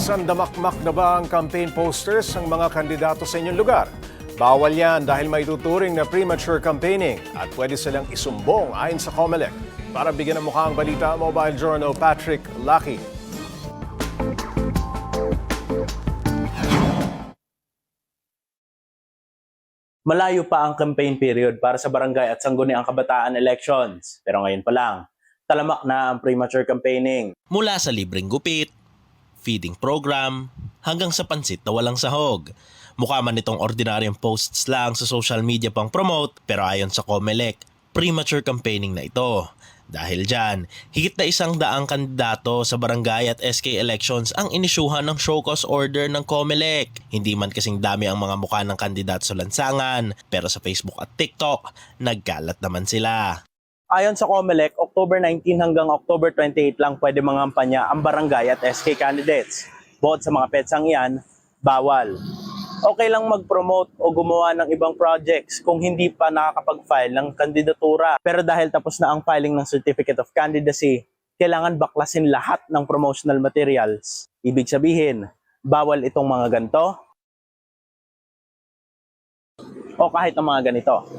Sandamakmak na ba ang campaign posters ng mga kandidato sa inyong lugar? Bawal yan dahil may tuturing na premature campaigning at pwede silang isumbong ayon sa COMELEC. Para bigyan ng mukha ang balita, Mobile Journal Patrick Lucky. Malayo pa ang campaign period para sa barangay at sangguniang kabataan elections. Pero ngayon pa lang, talamak na ang premature campaigning. Mula sa libreng gupit, feeding program, hanggang sa pansit na walang sahog. Mukha man itong ordinaryong posts lang sa social media pang promote pero ayon sa COMELEC, premature campaigning na ito. Dahil dyan, higit na isang daang kandidato sa barangay at SK elections ang inisyuhan ng show cause order ng COMELEC. Hindi man kasing dami ang mga mukha ng kandidato sa lansangan, pero sa Facebook at TikTok, nagkalat naman sila. Ayon sa COMELEC, October 19 hanggang October 28 lang pwede mangampanya ang barangay at SK candidates. Bukod sa mga petsang iyan, bawal. Okay lang mag-promote o gumawa ng ibang projects kung hindi pa nakakapag-file ng kandidatura. Pero dahil tapos na ang filing ng Certificate of Candidacy, kailangan baklasin lahat ng promotional materials. Ibig sabihin, bawal itong mga ganito o kahit ang mga ganito.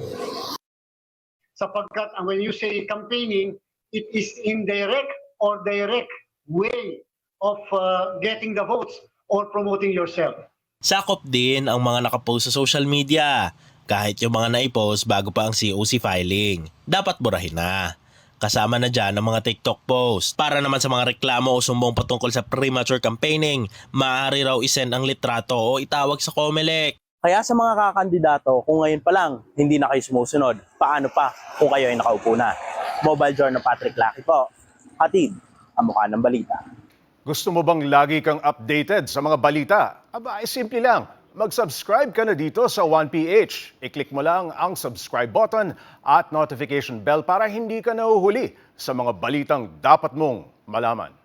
Sapagkat when you say campaigning, it is indirect or direct way of uh, getting the votes or promoting yourself. Sakop din ang mga nakapost sa social media, kahit yung mga naipost bago pa ang COC filing. Dapat burahin na. Kasama na dyan ang mga TikTok post. Para naman sa mga reklamo o sumbong patungkol sa premature campaigning, maaari raw isend ang litrato o itawag sa COMELEC. Kaya sa mga kakandidato, kung ngayon pa lang hindi na kayo sumusunod, paano pa kung kayo ay nakaupo na? Mobile Journal Patrick Lucky po. Hatid ang mukha ng balita. Gusto mo bang lagi kang updated sa mga balita? Aba, ay simple lang. Mag-subscribe ka na dito sa 1PH. I-click mo lang ang subscribe button at notification bell para hindi ka nahuhuli sa mga balitang dapat mong malaman.